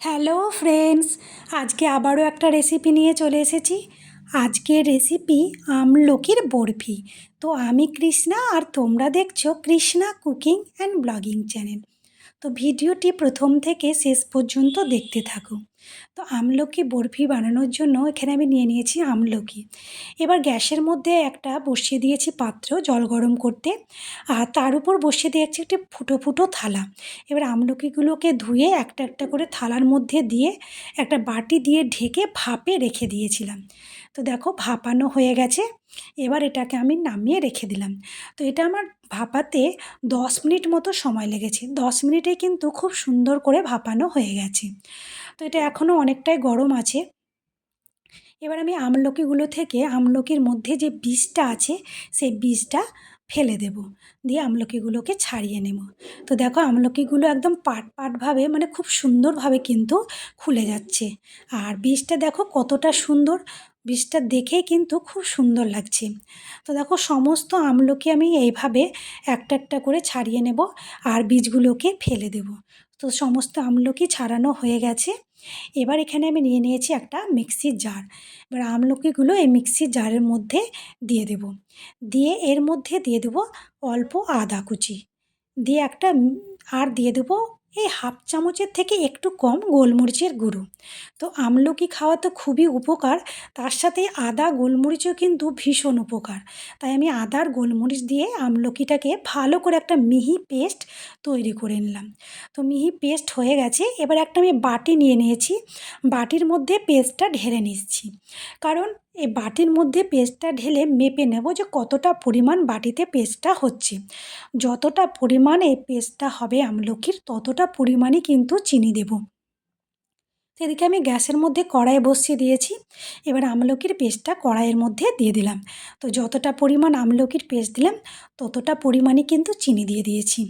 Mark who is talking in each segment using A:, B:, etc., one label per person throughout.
A: Hello friends, আজকে আবারও একটা রেসিপি নিয়ে চলে এসেছি। আজকের রেসিপি আমলকির বরফি। তো আমি কৃষ্ণা আর তোমরা দেখছ Krishna cooking and blogging channel. তো ভিডিওটি প্রথম থেকে শেষ পর্যন্ত দেখতে থাকো। তো আমলকি বরফি বানানোর জন্য এখানে আমি নিয়ে নিয়েছি আমলকি। এবার গ্যাসের মধ্যে একটা বসিয়ে দিয়েছি পাত্র জল গরম করতে। আর তার উপর বসিয়ে দিয়েছি একটি ফুটো ফুটো থালা। এবার আমলকিগুলোকে ধুয়ে একটা একটা করে থালার মধ্যে দিয়ে একটা বাটি দিয়ে ঢেকে ভাপে রেখে দিয়েছিলাম। তো দেখো ভাপানো হয়ে গেছে। এবার এটাকে আমি নামিয়ে রেখে দিলাম। তো এটা আমার ভাপাতে দশ মিনিট মতো সময় লেগেছে। দশ মিনিটে কিন্তু খুব সুন্দর করে ভাপানো হয়ে গেছে। তো এটা এখনও অনেকটাই গরম আছে। এবার আমি আমলকিগুলো থেকে আমলকির মধ্যে যে বীজটা আছে, সেই বীজটা ফেলে দেব। দিয়ে আমলকিগুলোকে ছাড়িয়ে নেব। তো দেখো আমলকিগুলো একদম পাট পাটভাবে মানে খুব সুন্দরভাবে কিন্তু খুলে যাচ্ছে। আর বীজটা দেখো কতটা সুন্দর। বীজটা দেখেই কিন্তু খুব সুন্দর লাগছে। তো দেখো, সমস্ত আমলকি আমি এইভাবে একটা একটা করে ছাড়িয়ে নেব আর বীজগুলোকে ফেলে দেব। তো সমস্ত আমলকি ছাড়ানো হয়ে গেছে। এবার এখানে আমি নিয়ে নিয়েছি একটা মিক্সির জার। এবার আমলকিগুলো এই মিক্সির জারের মধ্যে দিয়ে দেব। দিয়ে এর মধ্যে দিয়ে দেবো অল্প আদা কুচি। দিয়ে একটা আর দিয়ে দেবো এই হাফ চামচের থেকে একটু কম গোলমরিচের গুঁড়ো। তো আমলকি খাওয়া তো খুবই উপকার, তার সাথে আদা, গোলমরিচও কিন্তু ভীষণ উপকার। তাই আমি আদার গোলমরিচ দিয়ে আমলকিটাকে ভালো করে একটা মিহি পেস্ট তৈরি করে নিলাম। তো মিহি পেস্ট হয়ে গেছে, এবার একটা আমি বাটি নিয়ে নিয়েছি। বাটির মধ্যে পেস্টটা ঢেলে নিচ্ছি। কারণ এই বাটির মধ্যে পেস্টটা ঢেলে মেপে নেব যে কতটা পরিমাণ বাটিতে পেস্টটা হচ্ছে। যতটা পরিমাণ এই পেস্টটা হবে আমলকির, ততটা পরিমাণই কিন্তু চিনি দেব। এদিকে আমি গ্যাসের মধ্যে কড়াই বসিয়ে দিয়েছি। এবার আমলকির পেস্টটা কড়াইয়ের মধ্যে দিয়ে দিলাম। তো যতটা পরিমাণ আমলকির পেস্ট দিলাম, ততটা পরিমাণই কিন্তু চিনি দিয়ে দিয়েছি।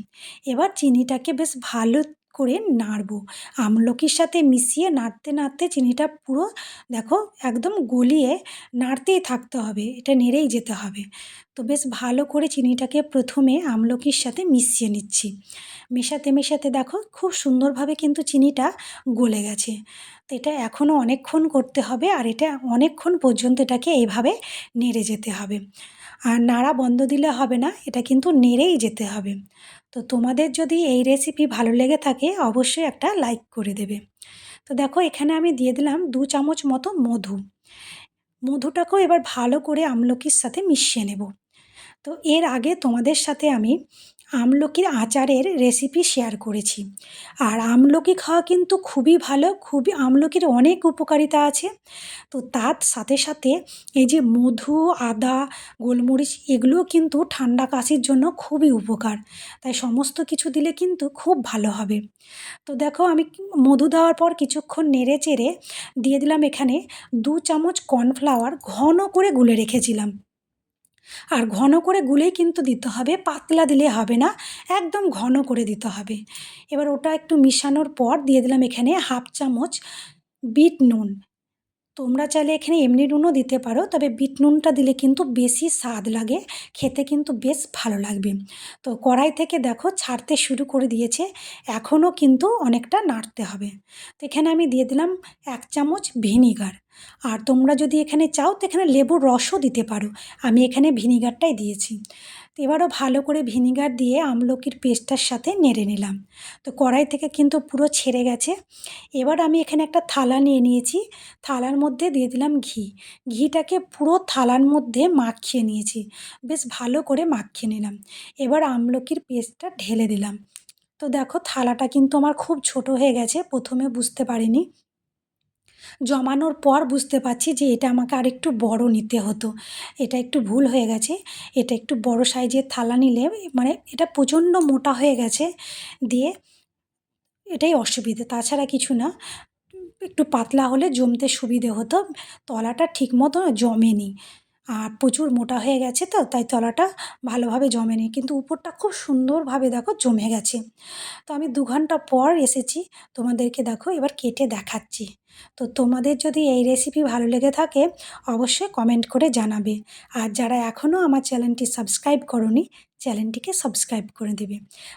A: এবার চিনিটাকে বেশ ভালো করে নাড়ব। আমলকির সাথে মিশিয়ে নাড়তে নাড়তে চিনিটা পুরো, দেখো, একদম গলিয়ে নাড়তেই থাকতে হবে। এটা নেড়েই যেতে হবে। তো বেশ ভালো করে চিনিটাকে প্রথমে আমলকির সাথে মিশিয়ে নিচ্ছি। মেশাতে মেশাতে দেখো খুব সুন্দরভাবে কিন্তু চিনিটা গলে গেছে। তো এটা এখনও অনেকক্ষণ করতে হবে আর এটা অনেকক্ষণ পর্যন্ত এটাকে এইভাবে নেড়ে যেতে হবে। আর নাড়া বন্ধ দিলে হবে না, এটা কিন্তু নেড়েই যেতে হবে। তো তোমাদের যদি এই রেসিপি ভালো লেগে থাকে অবশ্যই একটা লাইক করে দেবে। তো দেখো এখানে আমি দিয়ে দিলাম দু চামচ মতো মধু। মধুটাকেও এবার ভালো করে আমলকির সাথে মিশিয়ে নেব। তো এর আগে তোমাদের সাথে আমি আমলকির আচারের রেসিপি শেয়ার করেছি। আর আমলকি খাওয়া কিন্তু খুবই ভালো, খুবই আমলকির অনেক উপকারিতা আছে। তো তার সাথে সাথে এই যে মধু, আদা, গোলমরিচ এগুলোও কিন্তু ঠান্ডা কাশির জন্য খুবই উপকার। তাই সমস্ত কিছু দিলে কিন্তু খুব ভালো হবে। তো দেখো আমি মধু দেওয়ার পর কিছুক্ষণ নেড়ে চেড়ে দিয়ে দিলাম এখানে দু চামচ কর্নফ্লাওয়ার ঘন করে গুলে রেখেছিলাম। আর ঘন করে গুলেই কিন্তু দিতে হবে, পাতলা দিলে হবে না, একদম ঘন করে দিতে হবে। এবার ওটা একটু মিশানোর পর দিয়ে দিলাম এখানে হাফ চামচ বিট নুন। তোমরা চাইলে এখানে এমনি নুনও দিতে পারো, তবে বিট নুনটা দিলে কিন্তু বেশি স্বাদ লাগে, খেতে কিন্তু বেশ ভালো লাগবে। তো কড়াই থেকে দেখো ছাড়তে শুরু করে দিয়েছে, এখনও কিন্তু অনেকটা নাড়তে হবে। তো এখানে আমি দিয়ে দিলাম এক চামচ ভিনিগার। আর তোমরা যদি এখানে চাও তো এখানে লেবুর রসও দিতে পারো। আমি এখানে ভিনিগারটাই দিয়েছি। তো এবারও ভালো করে ভিনিগার দিয়ে আমলকির পেস্টটার সাথে নেড়ে নিলাম। তো কড়াই থেকে কিন্তু পুরো ছেড়ে গেছে। এবার আমি এখানে একটা থালা নিয়ে নিয়েছি। থালার মধ্যে দিয়ে দিলাম ঘি। ঘিটাকে পুরো থালার মধ্যে মাখিয়ে নিয়েছি। বেশ ভালো করে মাখিয়ে নিলাম। এবার আমলকির পেস্টটা ঢেলে দিলাম। তো দেখো থালাটা কিন্তু আমার খুব ছোট হয়ে গেছে। প্রথমে বুঝতে পারিনি। জমানোর পর বুঝতে পারছি যে এটা আমাকে আর একটু বড় নিতে হতো। এটা একটু ভুল হয়ে গেছে। এটা একটু বড় সাইজের থালা নিলে মানে এটা প্রচণ্ড মোটা হয়ে গেছে দিয়ে এটাই অসুবিধে। তাছাড়া কিছু না, একটু পাতলা হলে জমতে সুবিধে হতো। তলাটা ঠিক মতো জমেনি। আর প্রচুর মোটা হয়ে গেছে তো, তাই তলাটা ভালোভাবে জমেনি কিন্তু উপরটা খুব সুন্দরভাবে দেখো জমে গেছে। তো আমি দু ঘণ্টা পর এসেছি, তোমাদেরকে দেখো এবার কেটে দেখাচ্ছি। তো তোমাদের যদি এই রেসিপি ভালো লেগে থাকে, অবশ্যই কমেন্ট করে জানাবে। আর যারা এখনও আমার চ্যানেলটি সাবস্ক্রাইব করনি চ্যানেলটিকে সাবস্ক্রাইব করে দেবে।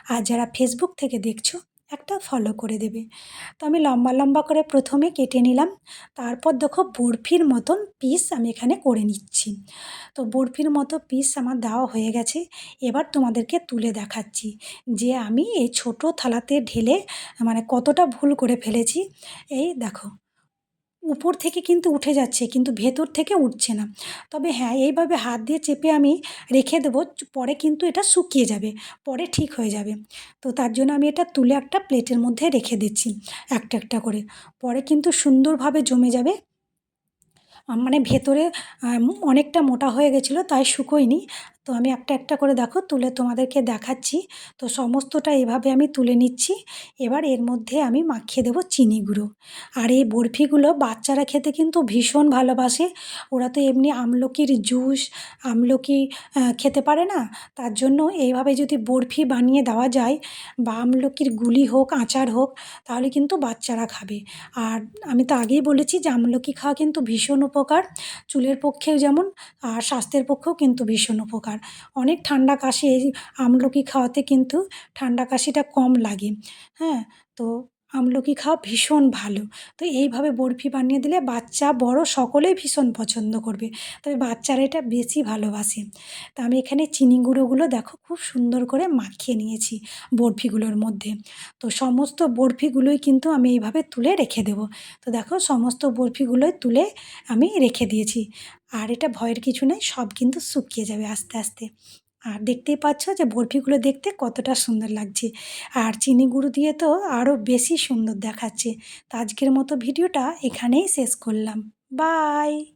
A: আর যারা ফেসবুক থেকে দেখছ একটা ফলো করে দেবে। তো আমি লম্বা লম্বা করে প্রথমে কেটে নিলাম, তারপর দেখো বরফির মতন পিস আমি এখানে করে নিচ্ছি। তো বরফির মতো পিস আমার দেওয়া হয়ে গেছে, এবার তোমাদেরকে তুলে দেখাচ্ছি যে আমি এই ছোট থালাতে ঢেলে মানে কতটা ভুল করে ফেলেছি। এই দেখো। উপর থেকে কিন্তু উঠে যাচ্ছে, কিন্তু ভেতর থেকে উঠছে না। তবে হ্যাঁ এইভাবে হাত দিয়ে চেপে আমি রেখে দেবো, পরে কিন্তু এটা শুকিয়ে যাবে, পরে ঠিক হয়ে যাবে। তো তার জন্য আমি এটা তুলে একটা প্লেটের মধ্যে রেখে দিচ্ছি, একটা একটা করে। পরে কিন্তু সুন্দরভাবে জমে যাবে মানে ভেতরে অনেকটা মোটা হয়ে গেছিল, তাই শুকোয়নি। তো আমি একটা একটা করে দেখো, তুলে তোমাদেরকে দেখাচ্ছি। তো সমস্তটা এভাবে আমি তুলে নিচ্ছি। এবার এর মধ্যে আমি মাখিয়ে দেবো চিনি গুঁড়ো। আর এই বরফিগুলো বাচ্চারা খেতে কিন্তু ভীষণ ভালোবাসে। ওরা তো এমনি আমলকির জুস, আমলকি খেতে পারে না। তার জন্য এইভাবে যদি বরফি বানিয়ে দেওয়া যায়, বা আমলকির গুলি হোক, আচার হোক, তাহলে কিন্তু বাচ্চারা খাবে। আর আমি তো আগেই বলেছি যে আমলকি খাওয়া কিন্তু ভীষণ উপকার, চুলের পক্ষেও যেমন, আর স্বাস্থ্যের পক্ষেও কিন্তু ভীষণ উপকার। অনেক ঠান্ডা কাশি, এই আমলকি খাওয়াতে কিন্তু ঠান্ডা কাশিটা কম লাগে। হ্যাঁ তো আমলকি খাওয়া ভীষণ ভালো। তো এইভাবে বরফি বানিয়ে দিলে বাচ্চা বড় সকলেই ভীষণ পছন্দ করবে। তবে বাচ্চারা এটা বেশি ভালোবাসে। তো আমি এখানে চিনি গুঁড়োগুলো দেখো খুব সুন্দর করে মাখিয়ে নিয়েছি বরফিগুলোর মধ্যে। তো সমস্ত বরফিগুলোই কিন্তু আমি এইভাবে তুলে রেখে দেবো। তো দেখো সমস্ত বরফিগুলোই তুলে আমি রেখে দিয়েছি। আর এটা ভয়ের কিছু নেই, সব কিন্তু শুকিয়ে যাবে আস্তে আস্তে। আর দেখতেই পাচ্ছ যে বরফিগুলো দেখতে কতটা সুন্দর লাগছে। আর চিনি গুঁড়ো দিয়ে তো আরও বেশি সুন্দর দেখাচ্ছে। তো আজকের মতো ভিডিওটা এখানেই শেষ করলাম। বাই!